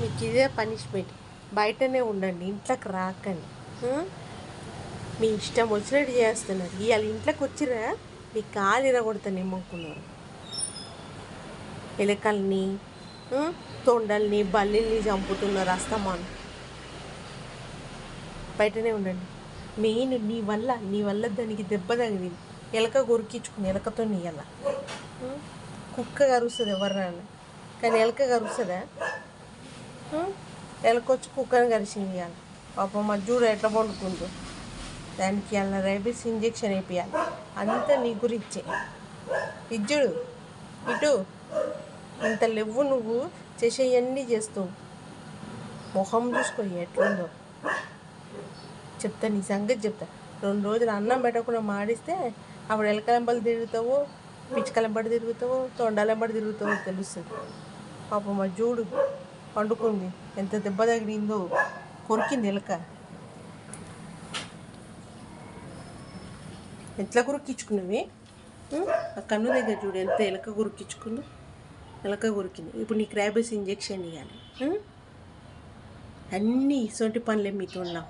మీకు ఇదే పనిష్మెంట్. బయటనే ఉండండి ఇంట్లోకి రాకండి. మీ ఇష్టం వచ్చినట్టు చేస్తున్నారు. ఇవాళ ఇంట్లోకి వచ్చిరా? మీ కాలు ఇరగొడతాను ఏమనుకున్నారు? ఎలకల్ని తొండల్ని బల్లిల్ని చంపుతున్నారు అస్తమాను. బయటనే ఉండండి. మెయిన్ నీ వల్ల నీ వల్ల దానికి దెబ్బ తగిలింది. ఎలక కొరికించుకుని ఎలకతో నీ ఎలా కుక్క కరుస్తుంది ఎవరినైనా కానీ ఎలక కరుస్తుందా? ఎలకొచ్చి కుక్కని కలిసింది ఇవాళ పాపం మా చూడు ఎట్లా పండుకుందో. దానికి అలా రేబీస్ ఇంజెక్షన్ వేపియాలి. అంతా నీ గురించే. ఇజ్జుడు ఇటు. ఇంత లేవు నువ్వు చేసేయన్నీ చేస్తావు. మొహం చూసుకో ఎట్లుందో. చెప్తా నీ సంగతి చెప్తా. రెండు రోజులు అన్నం పెట్టకుండా మాడిస్తే అప్పుడు ఎలకలెంబడి తిరుగుతావు పిచ్చుకలెంబడి తిరుగుతావు తొండాలెంబడి తిరుగుతావు తెలుస్తుంది. పాపం మా చూడు పండుకుంది. ఎంత దెబ్బ తగిలిందో కొరికింది ఎలక ఎట్లా కొరికించుకున్నవి? ఆ కన్ను దగ్గర చూడు ఎంత ఎలక కొరికించుకుందో. ఎలక కొరికింది. ఇప్పుడు నీకు ర్యాబిస్ ఇంజెక్షన్ ఇవ్వాలి అన్నీ ఇటువంటి పనులే మీతో ఉన్నాం